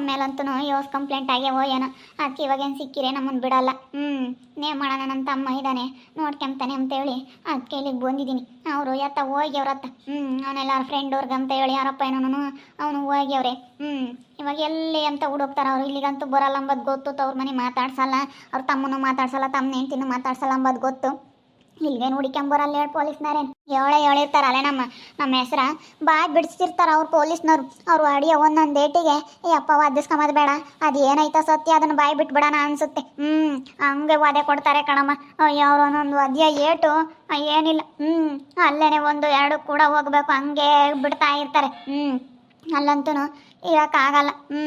ನಮ್ಮ ಮೇಲಂತೂ ಯೋಸ್ ಕಂಪ್ಲೇಂಟ್ ಆಗ್ಯಾವೋ ಏನೋ ಅದಕ್ಕೆ ಇವಾಗೇನು ಸಿಕ್ಕಿರೇ ನಮ್ಮನ್ನು ಬಿಡಲ್ಲ. ಹ್ಞೂ ನೇ ಮಾಡೋಣ ನನ್ನ ತಮ್ಮ ಇದ್ದಾನೆ ನೋಡ್ಕೊಂತಾನೆ ಅಂತೇಳಿ ಅದಕ್ಕೆ ಇಲ್ಲಿಗೆ ಬಂದಿದ್ದೀನಿ ಅವರು ಎತ್ತ ಹೋಗ್ಯವ್ರತ್ತ ಹ್ಞೂ ಅವನೆಲ್ಲ ಫ್ರೆಂಡ್ ಅವ್ರಿಗೆ ಅಂತ ಹೇಳಿ, ಯಾರಪ್ಪ ಏನೋನು ಅವನು ಹೋಗ್ಯವ್ರೆ. ಹ್ಞೂ ಇವಾಗ ಎಲ್ಲಿ ಅಂತ ಹುಡುಕ್ತಾರ ಅವ್ರು? ಇಲ್ಲಿಗಂತೂ ಬರಲ್ಲ ಅಂಬದು ಗೊತ್ತು, ತವ್ರ ಮನೆ ಮಾತಾಡ್ಸಲ್ಲ, ಅವ್ರ ತಮ್ಮನು ಮಾತಾಡ್ಸಲ್ಲ ತಮ್ಮ ಹೆಂಡ್ತಿನೂ ಮಾತಾಡ್ಸಲ್ಲ ಅಂಬದು ಗೊತ್ತು. ಇಲ್ಲಿಗೆ ನೋಡಿಕೊಂಬರಲ್ಲ ಹೇಳಿ ಪೊಲೀಸ್ನವ್ರೇನು ಏಳೆ ಹೇಳಿರ್ತಾರಲ್ಲ ನಮ್ಮ ನಮ್ಮ ಹೆಸ್ರ. ಬಾಯ್ ಬಿಡಿಸ್ತಿರ್ತಾರ ಅವ್ರು ಪೊಲೀಸ್ನವ್ರು. ಅವ್ರು ಅಡಿಯ ಒಂದೊಂದು ಡೇಟಿಗೆ ಏ ಅಪ್ಪ, ವಾದಿಸ್ಕೊಂಬದ್ ಬೇಡ. ಅದು ಏನೈತ ಸತ್ಯ, ಅದನ್ನ ಬಾಯ್ ಬಿಟ್ಬಿಡೋಣ ಅನ್ಸುತ್ತೆ. ಹ್ಞೂ ಹಂಗೆ ವಾದೆ ಕೊಡ್ತಾರೆ ಕಣಮ್ಮ. ಅಯ್ಯೋ, ಅವ್ರು ಒಂದೊಂದು ವದ್ಯ ಏಟು, ಏನಿಲ್ಲ. ಹ್ಞೂ ಅಲ್ಲೇನೆ ಒಂದು ಎರಡು ಕೂಡ ಹೋಗ್ಬೇಕು, ಹಂಗೆ ಬಿಡ್ತಾ ಇರ್ತಾರೆ. ಹ್ಞೂ ಅಲ್ಲಂತೂ ಇರೋಕ್ಕಾಗಲ್ಲ. ಹ್ಞೂ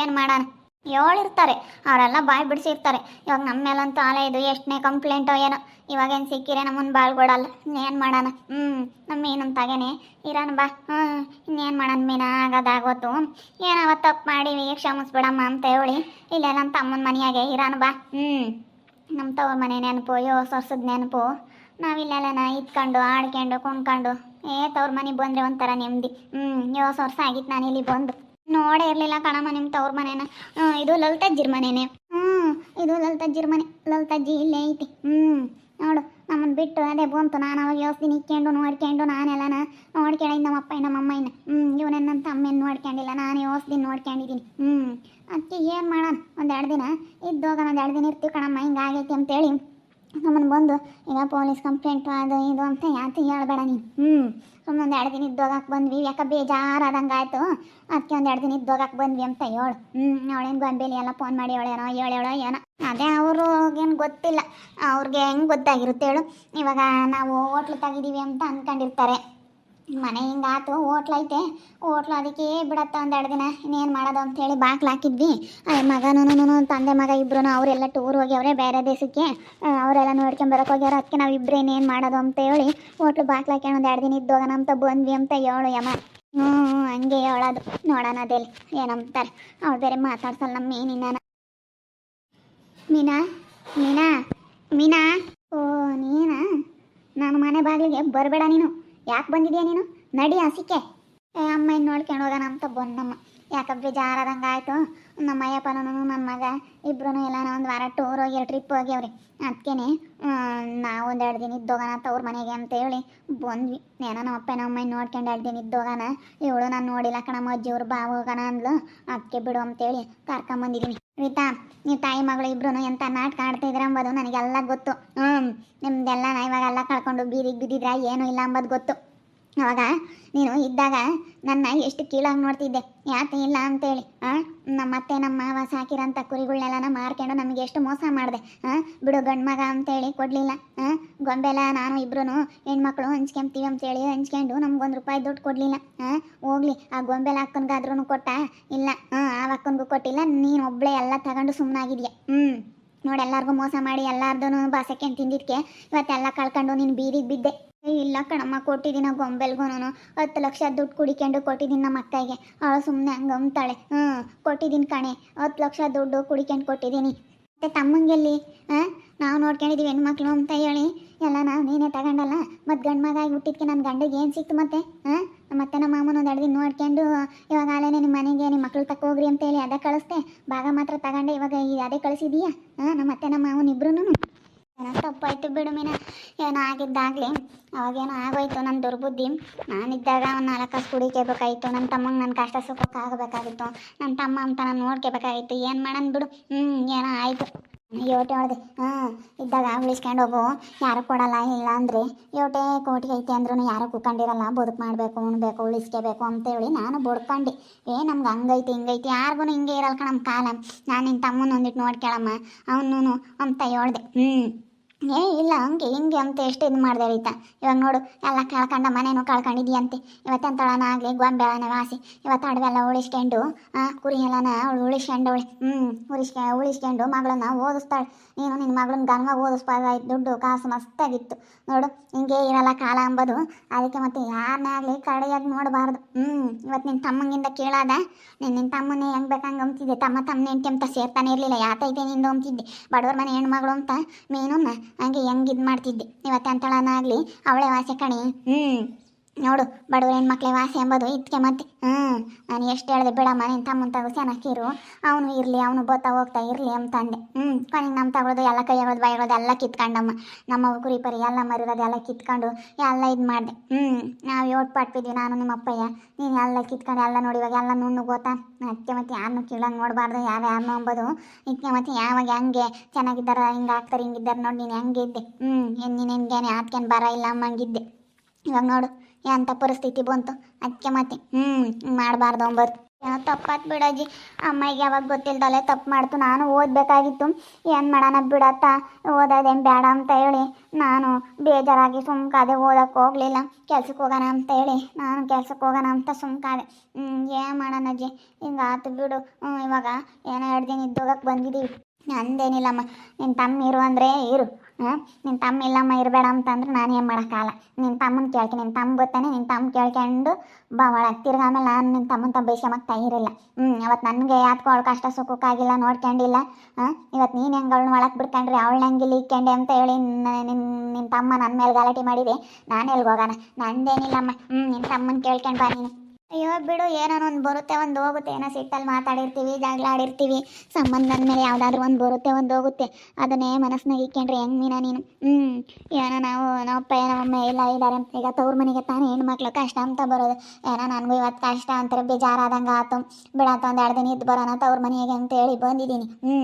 ಏನು ಮಾಡೋಣ? ಹೇಳಿರ್ತಾರೆ ಅವರೆಲ್ಲ ಬಾಯ್ ಬಿಡಿಸಿರ್ತಾರೆ. ಇವಾಗ ನಮ್ಮ ಮೇಲಂತೂ ಆಲೆ ಇದು ಎಷ್ಟನೇ ಕಂಪ್ಲೇಂಟೋ ಏನೋ. ಇವಾಗೇನು ಸಿಕ್ಕಿರೆ ನಮ್ಮನ್ನು ಬಾಳ್ಗೊಡಲ್ಲ. ಇನ್ನೇನು ಮಾಡೋಣ? ಹ್ಞೂ ನಮ್ಮ ಮೀನಂತ ತಾಗೇನೆ ಇರೋಣ ಬಾ. ಹ್ಞೂ ಇನ್ನೇನು ಮಾಡೋಣ ಮೀನ? ಆಗೋದಾಗೋತು. ಏನವ ತಪ್ಪು ಮಾಡೀವಿ. ಕ್ಷಮಿಸ್ಬಿಡಮ್ಮ ಅಂತ ಹೇಳಿ. ಇಲ್ಲೆಲ್ಲ ನಮ್ಮ ತಮ್ಮನ ಮನೆಯಾಗೆ ಇರೋಣ ಬಾ. ಹ್ಞೂ ನಮ್ಮ ತವ್ರ ಮನೆ ನೆನಪು ಯೋ ಸೊಸದ ನೆನಪು. ನಾವಿಲ್ಲೆಲ್ಲ ಇದ್ಕೊಂಡು, ಆಡ್ಕೊಂಡು, ಕುಣ್ಕೊಂಡು. ಏ, ತವ್ರ ಮನೆಗೆ ಬಂದರೆ ಒಂಥರ ನೆಮ್ಮದಿ ಹ್ಞೂ ಯೋ ವರ್ಷ ಆಗಿತ್ತು ನಾನು ಇಲ್ಲಿ ಬಂದು. ನೋಡೇ ಇರಲಿಲ್ಲ ಕಣಮ್ಮ ನಿಮ್ಮ ತವ್ರ ಮನೇನ. ಹ್ಮ್, ಇದು ಲಲಿತಜ್ಜಿರ ಮನೇನೆ. ಹ್ಞೂ ಇದು ಲಲಿತಜ್ಜಿರ ಮನೆ. ಲಲಿತಜ್ಜಿ ಇಲ್ಲೇ ಐತಿ. ಹ್ಞೂ ನೋಡು ನಮ್ಮನ್ನು ಬಿಟ್ಟು ಅದೇ ಬಂತು. ನಾನು ಅವಾಗ ಯೋಸ್ತೀನಿ ಇಕ್ಕೊಂಡು ನೋಡ್ಕೊಂಡು ನಾನೆಲ್ಲನ ನೋಡ್ಕೊಂಡಿದ್ದ ನಮ್ಮ ಅಪ್ಪ ನಮ್ಮ ಅಮ್ಮನ ಹ್ಞೂ ಇವನನ್ನಂತ ಅಮ್ಮನ ನೋಡ್ಕೊಂಡಿಲ್ಲ ನಾನು ಯೋಸ್ದಿನ ನೋಡ್ಕೊಂಡಿದ್ದೀನಿ ಹ್ಞೂ ಅದಕ್ಕೆ ಏನು ಮಾಡೋಣ? ಒಂದೆರಡು ದಿನ ಇದ್ದೋಗ ಒಂದು ಎರಡು ದಿನ ಇರ್ತೀವಿ ಕಣಮ್ಮ ಹಿಂಗಾಗೈತಿ ಅಂತೇಳಿ. ನಮ್ಮನ್ನು ಬಂದು ಈಗ ಪೊಲೀಸ್ ಕಂಪ್ಲೇಂಟು ಅದು ಇದು ಅಂತ ಯಾತು ಹೇಳ್ಬೇಡ ನೀನು? ಹ್ಞೂ ಸುಮ್ಮನೆ ಒಂದು ಎರಡು ದಿನ ಇದ್ದೋಗಕ್ಕೆ ಬಂದ್ವಿ. ಯಾಕೆ ಬೇಜಾರಾದಂಗೆ ಆಯಿತು ಅದಕ್ಕೆ ಒಂದು ಎರಡು ದಿನ ಇದ್ದೋಗಕ್ಕೆ ಬಂದ್ವಿ ಅಂತ ಹೇಳು. ಹ್ಞೂ ಅವಳೇನು ಗೊಂಬೇಲಿ ಎಲ್ಲ ಫೋನ್ ಮಾಡಿ ಹೇಳೇನೋ ಹೇಳೇಳೋ ಏನೋ. ಅದೇ ಅವ್ರಿಗೇನು ಗೊತ್ತಿಲ್ಲ. ಅವ್ರಿಗೆ ಹೆಂಗೆ ಗೊತ್ತಾಗಿರುತ್ತೆ ಹೇಳು. ಇವಾಗ ನಾವು ಹೋಟ್ಲು ತೆಗಿದೀವಿ ಅಂತ ಅಂದ್ಕೊಂಡಿರ್ತಾರೆ ಮನೆ ಹಿಂಗಾತು ಹೋಟ್ಲ್ ಐತೆ. ಹೋಟ್ಲು ಅದಕ್ಕೆ ಬಿಡತ್ತ ಎರಡು ದಿನ. ಇನ್ನೇನು ಮಾಡೋದು ಅಂತ ಹೇಳಿ ಬಾಗ್ಲು ಹಾಕಿದ್ವಿ. ಮಗನೂ ತಂದೆ ಮಗ ಇಬ್ರು ಅವರೆಲ್ಲ ಟೂರ್ ಹೋಗಿ ಅವರೇ ಬೇರೆ ದೇಶಕ್ಕೆ. ಅವರೆಲ್ಲ ನೋಡ್ಕೊಂಬರಕ್ಕೆ ಹೋಗ್ಯಾರ ಅದಕ್ಕೆ ನಾವು ಇಬ್ಬರು ಇನ್ನೇನು ಮಾಡೋದು ಅಂತ ಹೇಳಿ ಹೋಟ್ಲು ಬಾಕ್ಲ್ ಹಾಕ್ಕೊಂಡು ಒಂದು ಎರಡು ದಿನ ಇದ್ದೋಗೋಣ ಅಂತ ಬಂದ್ವಿ ಅಂತ ಹೇಳು ಹ್ಞೂ ಹ್ಞೂ, ಹಂಗೆ ಹೇಳೋದು. ನೋಡೋಣ ಅದೇಲಿ ಏನಂತಾರೆ ಅವ್ರು ಬೇರೆ ಮಾತಾಡ್ಸಲ್ಲ ನಮ್ಮ ಮೀನಿನ. ಮೀನಾ ಮೀನಾ ಮೀನಾ? ಓ ನೀನಾ? ನಾನು ಮನೆ ಬಾಗಿಲಿಗೆ ಬರಬೇಡ ನೀನು. ಯಾಕೆ ಬಂದಿದ್ಯಾ ನೀನು? ನಡಿ ಹಸಿಕೆ ಏ ಅಮ್ಮ ಇನ್ನು ನೋಡ್ಕೊಂಡು ಹೋಗೋಣ ಅಂತ ಬಂದಮ್ಮ ಯಾಕಂದ್ರೆ ಜಾರದಂಗೆ ಆಯಿತು. ನಮ್ಮ ಅಯ್ಯಪ್ಪನೂ ನಮ್ಮ ಮಗ ಇಬ್ರು ಎಲ್ಲಾನ ಒಂದು ವಾರ ಟೂರ್ ಹೋಗಿ ಟ್ರಿಪ್ ಹೋಗ್ಯಾವ್ರಿ ಅದಕ್ಕೇನೆ ನಾವು ಒಂದು ಎರಡು ದಿನ ಇದ್ದೋಗೋಣ ತವ್ರ ಮನೆಗೆ ಅಂತ ಹೇಳಿ ಬಂದ್ವಿ. ಏನೋ ನಮ್ಮ ಅಪ್ಪ ನಮ್ಮ ಅಮ್ಮ ನೋಡ್ಕೊಂಡು ಎರಡು ದಿನ ಇದ್ದೋಗೋಣ ಇವಳು ನಾನು ನೋಡಿಲ್ಲ ಕಣಮ್ಮ ಅಜ್ಜಿಯವ್ರು ಬಾ ಹೋಗೋಣ ಅಂದ್ಲು. ಅದಕ್ಕೆ ಬಿಡು ಅಂತೇಳಿ ಕರ್ಕೊಂಬಂದಿದ್ದೀನಿ ರೀತಾ, ನೀವು ತಾಯಿ ಮಗಳು ಇಬ್ರು ಎಂಥ ನಾಟಕ ಇದ್ರ ಅಂಬೋದು ನನಗೆಲ್ಲ ಗೊತ್ತು. ಹ್ಞೂ ನಿಮ್ದೆಲ್ಲ ನಾ ಇವಾಗೆಲ್ಲ ಕಳ್ಕೊಂಡು ಬೀದಿಗೆ ಬಿದ್ದಿದ್ರ ಏನೂ ಇಲ್ಲ ಅಂಬೋದು ಗೊತ್ತು. ಅವಾಗ ನೀನು ಇದ್ದಾಗ ನನ್ನ ಎಷ್ಟು ಕೀಳಾಗಿ ನೋಡ್ತಿದ್ದೆ. ಯಾಕೆ ಇಲ್ಲ ಅಂತೇಳಿ ನಮ್ಮ ಅತ್ತೆ, ನಮ್ಮ ಮಾವ ಸಾಕಿರೋಂಥ ಕುರಿಗಳನ್ನೆಲ್ಲ ಮಾರ್ಕೊಂಡು ನಮಗೆ ಎಷ್ಟು ಮೋಸ ಮಾಡಿದೆ ಹಾಂ ಬಿಡು ಗಂಡು ಮಗ ಅಂತೇಳಿ ಕೊಡಲಿಲ್ಲ ಹಾಂ ಗೊಂಬೆಲ್ಲ ನಾನು ಇಬ್ರು ಹೆಣ್ಮಕ್ಳು ಹಂಚ್ಕೊಂತೀವಿ ಅಂತೇಳಿ ಹಂಚ್ಕೊಂಡು ನಮ್ಗೊಂದು ರೂಪಾಯಿ ದುಡ್ಡು ಕೊಡಲಿಲ್ಲ ಹೋಗ್ಲಿ, ಆ ಗೊಂಬೆಲ ಅಕ್ಕನಿಗಾದ್ರೂ ಕೊಟ್ಟ? ಇಲ್ಲ, ಆ ಅಕ್ಕನಿಗೂ ಕೊಟ್ಟಿಲ್ಲ ನೀನು ಒಬ್ಬಳೇ ಎಲ್ಲ ತಗೊಂಡು ಸುಮ್ಮನಾಗಿದ್ಯಾ ಹ್ಞೂ ನೋಡಿ ಎಲ್ಲಾರ್ಗು ಮೋಸ ಮಾಡಿ ಎಲ್ಲಾರ್ದು ಬಾಸಕ್ಕೆ ತಿಂದಿದ್ಕೆ. ಇವತ್ತೆಲ್ಲ ಕಳ್ಕೊಂಡು ನೀನು ಬೀದಿಗೆ ಬಿದ್ದೆ. ಇಲ್ಲ ಕಣಮ್ಮ ಕೊಟ್ಟಿದ್ದೀನಿ ನಾನು ಹತ್ತು ಲಕ್ಷ ದುಡ್ಡು ಕುಡಿಕೊಂಡು ಕೊಟ್ಟಿದ್ದೀನಿ ನಮ್ಮ ಅಕ್ಕಗೆ ಅವಳು ಸುಮ್ಮನೆ ಹಂಗೆ ಅಂತಾಳೆ ಹ್ಞೂ ಕೊಟ್ಟಿದ್ದೀನಿ ಕಣೆ. ಹತ್ತು ಲಕ್ಷ ದುಡ್ಡು ಕುಡಿಕೊಂಡು ಕೊಟ್ಟಿದ್ದೀನಿ ಮತ್ತೆ ತಮ್ಮಂಗೆಲ್ಲಿ ಹಾಂ ನಾವು ನೋಡ್ಕೊಂಡಿದ್ದೀವಿ ಹೆಣ್ಮಕ್ಳು ಅಂತ ಹೇಳಿ. ಎಲ್ಲ ನಾನು ನೀನೇ ತಗೊಂಡಲ್ಲ? ಮತ್ತು ಗಂಡು ಮಗ ಆಗಿ ಹುಟ್ಟಿದ್ಕೆ ನನ್ನ ಗಂಡಿಗೆ ಏನು ಸಿಕ್ತು ಮತ್ತೆ? ಹಾಂ ಮತ್ತೆ ನಮ್ಮ ಮಾಮನ ಒಂದು ಅಡ್ದಿ ನೋಡ್ಕೊಂಡು, ಇವಾಗ ಆಲೇನೆ ನಿಮ್ಮ ಮನೆಗೆ ನಿಮ್ಮ ಮಕ್ಳು ತಕ್ಕ ಹೋಗ್ರಿ ಅಂತ ಹೇಳಿ ಅದೇ ಕಳಿಸ್ದೆ. ಭಾಗ ಮಾತ್ರ ತಗೊಂಡೆ, ಇವಾಗ ಈ ಅದೇ ಕಳಿಸಿದೀಯಾ? ಹಾಂ, ನಮ್ಮ ಅತ್ತೆ ನಮ್ಮ ಮಾವನ ಇಬ್ರು ಏನೋ ತಪ್ಪಾಯ್ತು ಬಿಡು ಮೀನ. ಏನೋ ಆಗಿದ್ದಾಗಲಿ, ಅವಾಗೇನೋ ಆಗೋಯ್ತು ನನ್ನ ದುರ್ಬುದ್ಧಿ. ನಾನಿದ್ದಾಗ ಒಂದು ನಾಲ್ಕು ಕಾಸು ಕುಡಿಕೇಬೇಕಾಗಿತ್ತು ನನ್ನ ತಮ್ಮಂಗೆ ನನ್ನ ಕಷ್ಟ ಸುಖಕ್ಕೆ ಆಗಬೇಕಾಗಿತ್ತು ನನ್ನ ತಮ್ಮ ಅಂತ ನಾನು ನೋಡ್ಕೋಬೇಕಾಗಿತ್ತು. ಏನು ಮಾಡೋಣ ಬಿಡು? ಹ್ಞೂ ಏನೋ ಆಯಿತು. ಯೋಟೆ ಹೊಡೆದೆ ಹಾಂ ಇದ್ದಾಗ ಉಳಿಸ್ಕೊಂಡು ಹೋಗು. ಯಾರು ಕೊಡಲ್ಲ, ಇಲ್ಲ ಅಂದರೆ. ಯೋಟೆ ಕೋಟಿಗೆ ಐತೆ ಅಂದ್ರೂ ಯಾರು ಕುತ್ಕೊಂಡಿರಲ್ಲ ಬದುಕು ಮಾಡಬೇಕು, ಉಣ್ಬೇಕು, ಉಳಿಸ್ಕೋಬೇಕು ಅಂತೇಳಿ ನಾನು ಬಡ್ಕೊಂಡು. ಏ, ನಮ್ಗೆ ಹಂಗೈತಿ, ಹಿಂಗೈತಿ. ಯಾರಿಗೂ ಹಿಂಗೆ ಇರಲ್ಲ ನಮ್ಮ ಕಾಲ. ನಾನು ನಿನ್ನ ತಮ್ಮನ ಒಂದಿಟ್ಟು ನೋಡ್ಕೊಳಮ್ಮ ಅವನು ಅಂತ ಹೇಳ್ದೆ ಹ್ಞೂ ಏ, ಇಲ್ಲ, ಹಂಗೆ, ಹಿಂಗೆ ಅಂತ ಎಷ್ಟು ಇದು ಮಾಡಿದೆ ರೈತ. ಇವಾಗ ನೋಡು, ಎಲ್ಲ ಕಳ್ಕೊಂಡ ಮನೇನು ಕಳ್ಕೊಂಡಿದ್ಯಂತೆ. ಇವತ್ತೆಂತಳನ ಆಗಲಿ ಗೊಂಬೆಳನ ವಾಸಿ. ಇವತ್ತು ಅಡವೆಲ್ಲ ಉಳಿಸ್ಕೊಂಡು ಕುರಿ ಎಲ್ಲನ ಅವಳು. ಉಳಿಸ್ಕೊಂಡವಳೆ ಹ್ಞೂ ಉಳಿಸ್ಕ ಉಳಿಸ್ಕೊಂಡು ಮಗಳನ್ನ ಓದಿಸ್ತಾಳೆ. ನೀನು ನಿನ್ನ ಮಗಳನ್ನ ಗನ್ವಾಗಿ ಓದಿಸ್ಬಾರ್ದಾಯ್ತು ದುಡ್ಡು, ಕಾಸು ಮಸ್ತಾಗಿತ್ತು. ನೋಡು, ಹಿಂಗೆ ಇರಲ್ಲ ಕಾಲ ಅಂಬೋದು. ಅದಕ್ಕೆ ಮತ್ತೆ ಯಾರನ್ನೇ ಆಗಲಿ ಕಡೆಯಾಗಿ ನೋಡಬಾರ್ದು. ಹ್ಞೂ ಇವತ್ತು ನಿನ್ನ ತಮ್ಮಂಗಿಂದ ಕೇಳಾದ. ನೀನು ನಿನ್ನ ತಮ್ಮನೇ ಹೆಂಗೆ ಬೇಕಂಗೆ ಅಂತಿದ್ದೆ ತಮ್ಮ ತಮ್ಮ ಹೆಂಡ್ತಿ ಅಂತ ಸೇರ್ತಾನೆ ಇರಲಿಲ್ಲ. ಯಾತೈತೆ ನಿಂದು ಅಂತಿದ್ದೆ ಬಡವ್ರ ಮನೆ ಹೆಣ್ಮಗಳು ಅಂತ ಮೀನನ್ನ. ಹಂಗೆ ಹೆಂಗೆ ಇದು ಮಾಡ್ತಿದ್ದೆ. ಇವತ್ತು ಅಂತಳನಾಗಲಿ ಅವಳೇ ವಾಸೆ ಕಣಿ. ಹ್ಞೂ ನೋಡು, ಬಡವ್ರ ಹೆಣ್ಮಕ್ಳೆ ವಾಸಿ ಎಂಬುದು ಇದಕ್ಕೆ ಮತ್ತೆ ಹ್ಞೂ ನಾನು ಎಷ್ಟು ಹೇಳಿದೆ ಬಿಡಮ್ಮ ಮನೆ ತಮ್ಮನ ತಗೋ ಚೆನ್ನಾಗಿರು ಅವನು ಇರಲಿ, ಅವನು ಬೋತಾ ಹೋಗ್ತಾ ಇರಲಿ ಅಂತ ಅಂದೆ ಹ್ಞೂ ಕೊನೆಗೆ ನಮ್ಮ ತಗೊಳ್ಳೋದು ಎಲ್ಲ ಕೈ ಇರೋದು ಬಾಯಿ ಇರೋದು ಎಲ್ಲ ಕಿತ್ಕೊಂಡಮ್ಮ. ನಮ್ಮ ಕುರಿ ಪರಿ, ಎಲ್ಲ ಮರಿರೋದು ಎಲ್ಲ ಕಿತ್ಕೊಂಡು, ಎಲ್ಲ ಇದು ಮಾಡಿದೆ. ಹ್ಞೂ ನಾವು ಯೋಟ್ ಪಾಟ್ಬಿದ್ವಿ ನಾನು ನಿಮ್ಮ ಅಪ್ಪಯ್ಯ. ನೀನು ಎಲ್ಲ ಕಿತ್ಕೊಂಡು, ಎಲ್ಲ ನೋಡಿ, ಇವಾಗ ಎಲ್ಲ ನುಣ್ಣು ಗೊತ್ತಾ ಅದಕ್ಕೆ ಮತ್ತೆ ಯಾರನ್ನೂ ಕೀಳಂಗೆ ನೋಡಬಾರ್ದು, ಯಾರು ಯಾರನ್ನೂ ಅಂಬೋದು. ಇದಕ್ಕೆ ಮತ್ತೆ ಯಾವಾಗ ಹೆಂಗೆ ಚೆನ್ನಾಗಿದ್ದಾರ, ಹಿಂಗೆ ಆಗ್ತಾರೆ, ಹಿಂಗಿದ್ದಾರೆ ನೋಡಿ, ನೀನು ಹೆಂಗೆ ಇದ್ದೆ. ಹ್ಞೂ ಏನು ನೀನು ಹೆಂಗೇನೆ ಆತ್ಕೇನು ಬರ ಇಲ್ಲ, ಅಮ್ಮಂಗಿದ್ದೆ. ಇವಾಗ ನೋಡು ಎಂಥ ಪರಿಸ್ಥಿತಿ ಬಂತು. ಅದಕ್ಕೆ ಮತ್ತೆ ಹ್ಞೂ ಮಾಡಬಾರ್ದು ಅಂಬರ್ ತಪ್ಪಾತ್ ಬಿಡಜ್ಜಿ ಅಮ್ಮಗೆ ಯಾವಾಗ ಗೊತ್ತಿಲ್ದಲೆ ತಪ್ಪು ಮಾಡ್ತು. ನಾನು ಓದಬೇಕಾಗಿತ್ತು. ಏನು ಮಾಡೋಣ ಬಿಡತ್ತ? ಓದೋದೇನು ಬೇಡ ಅಂತ ಹೇಳಿ. ನಾನು ಬೇಜಾರಾಗಿ ಸುಮ್ಕಾದೆ ಓದಕ್ಕೆ ಹೋಗಲಿಲ್ಲ. ಕೆಲ್ಸಕ್ಕೆ ಹೋಗೋಣ ಅಂತ ಹೇಳಿ. ನಾನು ಕೆಲ್ಸಕ್ಕೆ ಹೋಗೋಣ ಅಂತ ಸುಮ್ಕಾದೆ ಏನು ಮಾಡೋಣ ಅಜ್ಜಿ? ಹಿಂಗೆ ಆತು ಬಿಡು. ಇವಾಗ ಏನೋ ಎರಡು ದಿನ ಇದ್ದೋಗಕ್ಕೆ ಬಂದಿದ್ದೀವಿ ನಂದೇನಿಲ್ಲಮ್ಮ. ನಿನ್ನ ತಮ್ಮ ಇರು ಅಂದರೆ ಇರು. ನಿನ್ನ ತಮ್ಮ ಇಲ್ಲಮ್ಮ ಇರಬೇಡ ಅಂತಂದ್ರೆ ನಾನು ಏನು ಮಾಡೋಕ್ಕಾಗಲ್ಲ. ನಿನ್ನ ತಮ್ಮನ ಕೇಳ್ತೀನಿ. ನಿನ್ನ ತಮ್ಮ ಗೊತ್ತಾನೆ ನಿನ್ನ ತಮ್ಮ ಕೇಳ್ಕೊಂಡು ಬಾ ಒಳಗೆ. ತಿರ್ಗ ಆಮೇಲೆ ನಾನು ನಿನ್ನ ತಮ್ಮನ ತಮ್ಮ ಬೈಸ್ಕೊಂಬಕ್ಕೆ ತಯಾರಿಲ್ಲ. ಹ್ಞೂ ಅವತ್ತು ನನಗೆ ಯಾತ್ಕೋ ಅವಳು ಕಷ್ಟ ಸುಖಕ್ಕಾಗಿಲ್ಲ, ನೋಡ್ಕೊಂಡಿಲ್ಲ, ಹಾಂ? ಇವತ್ತು ನೀನು ಹೆಂಗೆ ಅವಳನ್ನ ಒಳಗೆ ಬಿಡ್ಕೊಂಡ್ರಿ ಅವಳು ಹೆಂಗೆ ಇಕ್ಕೊಂಡೆ ಅಂತ ಹೇಳಿ ನಿನ್ನ ನಿನ್ನ ತಮ್ಮ ನನ್ನ ಮೇಲೆ ಗಲಾಟೆ ಮಾಡಿದೆ. ನಾನು ಎಲ್ಲಿಗೆ ಹೋಗೋಣ? ನಂದೇನಿಲ್ಲಮ್ಮ. ಹ್ಞೂ ನಿನ್ನ ತಮ್ಮನ ಕೇಳ್ಕೊಂಡು ಬಾ ನೀನು. ಅಯ್ಯೋ, ಬಿಡು ಏನೋ ಒಂದು ಬರುತ್ತೆ, ಒಂದು ಹೋಗುತ್ತೆ. ಏನೋ ಸಿಟ್ಟಲ್ಲಿ ಮಾತಾಡಿರ್ತೀವಿ, ಜಗಳ ಆಡಿರ್ತೀವಿ. ಸಂಬಂಧ ಅಂದಮೇಲೆ ಯಾವುದಾದ್ರೂ ಒಂದು ಬರುತ್ತೆ, ಒಂದು ಹೋಗುತ್ತೆ. ಅದನ್ನೇ ಮನಸ್ಸಿನಾಗ ಇಕ್ಕೊಂಡ್ರೆ ಹೆಂಗೆ ಮೀನ ನೀನು? ಹ್ಞೂ ಏನೋ ನಾವು ನಮ್ಮಪ್ಪ ಅಮ್ಮ ಎಲ್ಲ ಇದ್ದಾರೆ ಈಗ ತವ್ರ ಮನೆಗೆ ತಾನೇ ಹೆಣ್ಮಕ್ಳು ಕಷ್ಟ ಅಂತ ಬರೋದು. ಏನೋ ನನಗೂ ಇವತ್ತು ಕಷ್ಟ ಅಂತಾರೆ, ಬೇಜಾರಾದಂಗೆ ಆತು. ಬಿಡಾತ ಒಂದು ಎರಡು ದಿನ ಇದ್ದು ಬರೋಣ, ತವ್ರ ಮನೆಗೆ ಅಂತ ಹೇಳಿ ಬಂದಿದ್ದೀನಿ. ಹ್ಞೂ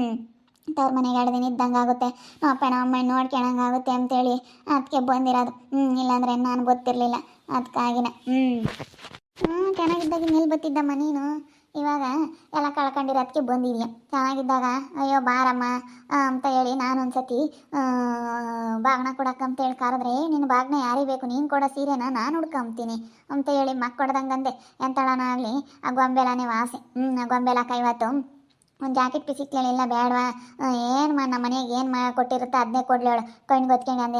ತವ್ರ ಮನೆಗೆ ಎರಡು ದಿನ ಇದ್ದಂಗೆ ಆಗುತ್ತೆ. ನಮ್ಮಪ್ಪ ನಮ್ಮ ನೋಡ್ಕೊಳಂಗೆ ಆಗುತ್ತೆ ಅಂತೇಳಿ ಅದಕ್ಕೆ ಬಂದಿರೋದು. ಹ್ಞೂ ಇಲ್ಲಾಂದ್ರೆ ನಾನು ಗೊತ್ತಿರಲಿಲ್ಲ. ಅದಕ್ಕಾಗಿನ ಹ್ಞೂ ಹ್ಞೂ ಚೆನ್ನಾಗಿದ್ದಾಗ ನಿಲ್ ಬತ್ತಿದ್ದ ನೀನು. ಇವಾಗ ಎಲ್ಲ ಕಳ್ಕೊಂಡಿರೋ ಅದಕ್ಕೆ ಬಂದಿದ್ಯಾ. ಚೆನ್ನಾಗಿದ್ದಾಗ ಅಯ್ಯೋ ಬಾರಮ್ಮ ಅಂತ ಹೇಳಿ ನಾನು ಒಂದ್ಸತಿ ಆ, ಬಾಗ್ನ ಕೊಡಕ್ಕಂತ ಹೇಳಿ ಕರೆದ್ರೆ ನಿನ್ನ ಬಾಗ್ನ ಯಾರಿಗೆ ಬೇಕು? ನೀನು ಕೊಡೋ ಸೀರೆನ ನಾನು ಹುಡ್ಕೊಂತೀನಿ ಅಂತ ಹೇಳಿ ಮಕ್ಕ ಎಂತಳನ ಆಗಲಿ ಆ ಗೊಂಬೆಲಾನೇ ವಾಸೆ. ಹ್ಞೂ ಆ ಗೊಂಬೆಲ ಇವತ್ತು ಒಂದು ಜಾಕೆಟ್ ಪೀಸ್ ಇಲ್ಲ ಬೇಡವಾ? ಏನು ಮಾ ನಮ್ಮ ಮನೆಗೆ ಏನು ಮಾ ಕೊಟ್ಟಿರುತ್ತೆ ಅದನ್ನೇ ಕೊಡ್ಲಿ ಅವಳು ಕಣ್ಣು ಗೊತ್ಕೊಂಡು ಅಂದು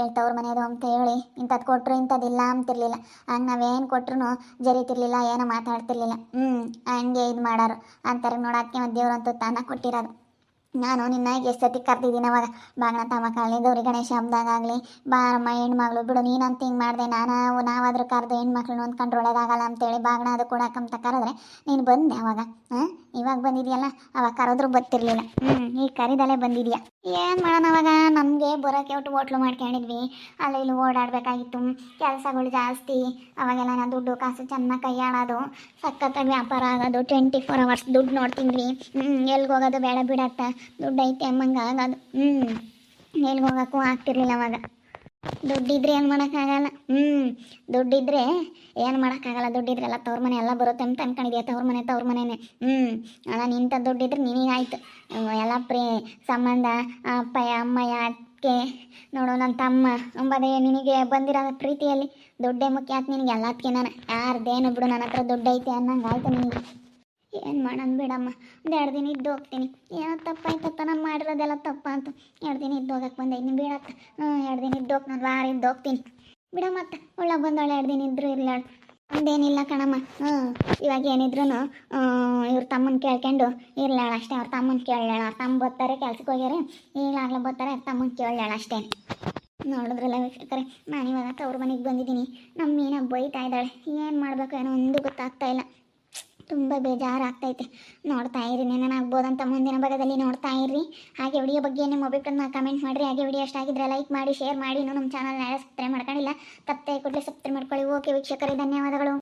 ಹೇಳ್ತಾ ಅವ್ರ ಮನೆಯದು ಅಂತ ಹೇಳಿ. ಇಂಥದ್ದು ಕೊಟ್ಟರು ಇಂಥದ್ದಿಲ್ಲ ಅಂತಿರಲಿಲ್ಲ. ಹಂಗೆ ನಾವೇನು ಕೊಟ್ರು ಜರಿತಿರ್ಲಿಲ್ಲ, ಏನೋ ಮಾತಾಡ್ತಿರ್ಲಿಲ್ಲ. ಹ್ಞೂ ಹಂಗೆ ಇದು ಮಾಡೋರು. ಅಂತಾರೆ ನೋಡೋಕ್ಕೆ ಒಂದು ದೇವ್ರಂತೂ ತಾನ ಕೊಟ್ಟಿರೋದು. ನಾನು ನಿನ್ನ ಎಷ್ಟು ಸತಿ ಕರ್ತಿದ್ದೀನಿ ಅವಾಗ? ಬಾಗಣ ತಮ್ಮಕ್ಕಾಗಲಿ ಗೌರಿ ಗಣೇಶ ಹಬ್ಬದಾಗಲಿ ಬಾರಮ್ಮ ಹೆಣ್ಮಗಳು, ಬಿಡು ನೀನಂತ ಹಿಂಗೆ ಮಾಡಿದೆ. ನಾನು ನಾವಾದರೂ ಕರೆದು ಹೆಣ್ಮಕ್ಳು ಒಂದು ಕಂಡ್ರೊಳೋದಾಗಲ್ಲ ಅಂತೇಳಿ ಬಾಗಣ ಅದು ಕೊಡಕ್ಕಂತ ಕರೆದ್ರೆ ನೀನು ಬಂದೆ ಅವಾಗ. ಹಾಂ ಇವಾಗ ಬಂದಿದ್ಯಲ್ಲ? ಅವಾಗ ಕರೆದ್ರು ಬರ್ತಿರ್ಲಿಲ್ಲ ಹ್ಞೂ ಈಗ ಕರೀದಲ್ಲೇ ಬಂದಿದ್ಯಾ? ಏನು ಮಾಡೋಣ ಅವಾಗ? ನಮಗೆ ಬರೋಕ್ಕೆ ಒಟ್ಟು ಹೋಟ್ಲು ಮಾಡ್ಕೊಂಡಿದ್ವಿ. ಅಲ್ಲಿ ಇಲ್ಲಿ ಓಡಾಡಬೇಕಾಗಿತ್ತು. ಕೆಲಸಗಳು ಜಾಸ್ತಿ. ಅವಾಗೆಲ್ಲ ನಾನು ದುಡ್ಡು ಕಾಸು ಚೆನ್ನಾಗಿ ಕೈಯಾಡೋದು. ಸಖತ್ತಾಗಿ ವ್ಯಾಪಾರ ಆಗೋದು. ಟ್ವೆಂಟಿ ಫೋರ್ ಅವರ್ಸ್ ದುಡ್ಡು ನೋಡ್ತಿದ್ವಿ. ಎಲ್ಗೆ ಹೋಗೋದು ಬೇಡ ಬಿಡತ್ತ. ದುಡ್ಡು ಐತೆ ಅಮ್ಮಂಗೆ ಆಗೋದು ಹ್ಞೂ ಎಲ್ಲಿಗೆ ಹೋಗೋಕ್ಕೂ ಆಗ್ತಿರ್ಲಿಲ್ಲ ಅವಾಗ. ದುಡ್ಡಿದ್ರೆ ಏನು ಮಾಡೋಕ್ಕಾಗಲ್ಲ. ಹ್ಞೂ ದುಡ್ಡಿದ್ರೆ ಏನು ಮಾಡೋಕ್ಕಾಗಲ್ಲ. ದುಡ್ಡಿದ್ರೆ ಎಲ್ಲ ತವ್ರ ಮನೆ ಎಲ್ಲ ಬರುತ್ತೆ ಅಂತ ಅನ್ಕೊಂಡಿದ್ಯಾ? ತವ್ರ ಮನೆ, ತವ್ರ ಮನೆನೇ. ಹ್ಞೂ ಅಲ್ಲ ನಿಂತ ದುಡ್ಡಿದ್ರೆ ನಿನಗಾಯ್ತು ಎಲ್ಲ ಪ್ರೇ, ಸಂಬಂಧ, ಅಪ್ಪಯ್ಯ, ಅಮ್ಮಯ್ಯ ಅಕ್ಕೆ ನೋಡು ನನ್ನ ತಮ್ಮ, ಅಂಬದೇ, ನಿನಗೆ ಬಂದಿರೋ ಪ್ರೀತಿಯಲ್ಲಿ ದುಡ್ಡೇ ಮುಖ್ಯ ಆಯ್ತು ನಿನಗೆ. ಎಲ್ಲದಕ್ಕೆ ನಾನು. ಯಾರ್ದೇನು ಬಿಡು ನನ್ನ ಹತ್ರ ದುಡ್ಡು ಐತೆ ಅನ್ನಂಗೆ ಆಯ್ತು ನಿನಗೆ. ಏನು ಮಾಡೋಣ ಬಿಡಮ್ಮ? ಒಂದು ಎರಡು ದಿನ ಇದ್ದು ಹೋಗ್ತೀನಿ. ಏನೋ ತಪ್ಪಾಯ್ತಪ್ಪ, ನಾನು ಮಾಡಿರೋದೆಲ್ಲ ತಪ್ಪ ಅಂತ ಎರಡು ದಿನ ಇದ್ದು ಹೋಗಕ್ಕೆ ಬಂದೆ, ಇನ್ನು ಬೀಳತ್ತ ಹ್ಞೂ ಎರಡು ದಿನ ಇದ್ದು ಹೋಗಿ ನಾನು ವಾರ ಇದ್ದು ಹೋಗ್ತೀನಿ. ಬಿಡಮ್ಮತ್ತ ಒಳ್ಳೆ ಬಂದವಳು ಎರಡು ದಿನ ಇದ್ರು ಇರ್ಲಾಳು ಒಂದೇನಿಲ್ಲ ಕಣಮ್ಮ. ಹ್ಞೂ ಇವಾಗ ಏನಿದ್ರು ಇವ್ರ ತಮ್ಮನ ಕೇಳ್ಕೊಂಡು ಇರ್ಲಾಳ ಅಷ್ಟೇ, ಅವ್ರ ತಮ್ಮನ ಕೇಳಾಳ ಅವ್ರ ತಮ್ಮ ಬರ್ತಾರೆ ಕೆಲ್ಸಕ್ಕೆ ಹೋಗ್ಯಾರೆ, ಈಗಲಾಗ್ಲೇ ಬರ್ತಾರೆ ತಮ್ಮನ ಕೇಳಾಳ ಅಷ್ಟೇ. ನೋಡಿದ್ರಲ್ಲ ವೀಕ್ಷಕರೇ, ನಾನು ಇವಾಗ ತವ್ರ ಮನೆಗೆ ಬಂದಿದ್ದೀನಿ. ನಮ್ಮ ಮೀನ ಬೈತಾ ಇದ್ದಾಳೆ. ಏನು ಮಾಡಬೇಕು ಏನೋ ಒಂದು ಗೊತ್ತಾಗ್ತಾ ಇಲ್ಲ. ತುಂಬ ಬೇಜಾರಾಗ್ತೈತೆ. ನೋಡ್ತಾ ಇರಿ ನೆನನಾಗ್ಬೋದಂತ ಮುಂದಿನ ಭಾಗದಲ್ಲಿ ನೋಡ್ತಾ ಇರ್ರಿ. ಹಾಗೆ ವಿಡಿಯೋ ಬಗ್ಗೆ ನಿಮ್ಮ ಅಭಿಪ್ರಾಯನ ಕಮೆಂಟ್ ಮಾಡಿರಿ. ಹಾಗೆ ವಿಡಿಯೋ ಎಷ್ಟಾಗಿದ್ರೆ ಲೈಕ್ ಮಾಡಿ ಶೇರ್ ಮಾಡಿ. ಇನ್ನೂ ನಮ್ಮ ಚಾನಲ್ನ ಸಬ್ಸ್ಕ್ರೈಬ್ ಮಾಡ್ಕೊಂಡಿಲ್ಲ, ತಪ್ಪದೆ ಕೂಡಲೇ ಸಬ್ಸ್ಕ್ರೈಬ್ ಮಾಡ್ಕೊಳ್ಳಿ. ಓಕೆ ವೀಕ್ಷಕರೇ, ಧನ್ಯವಾದಗಳು.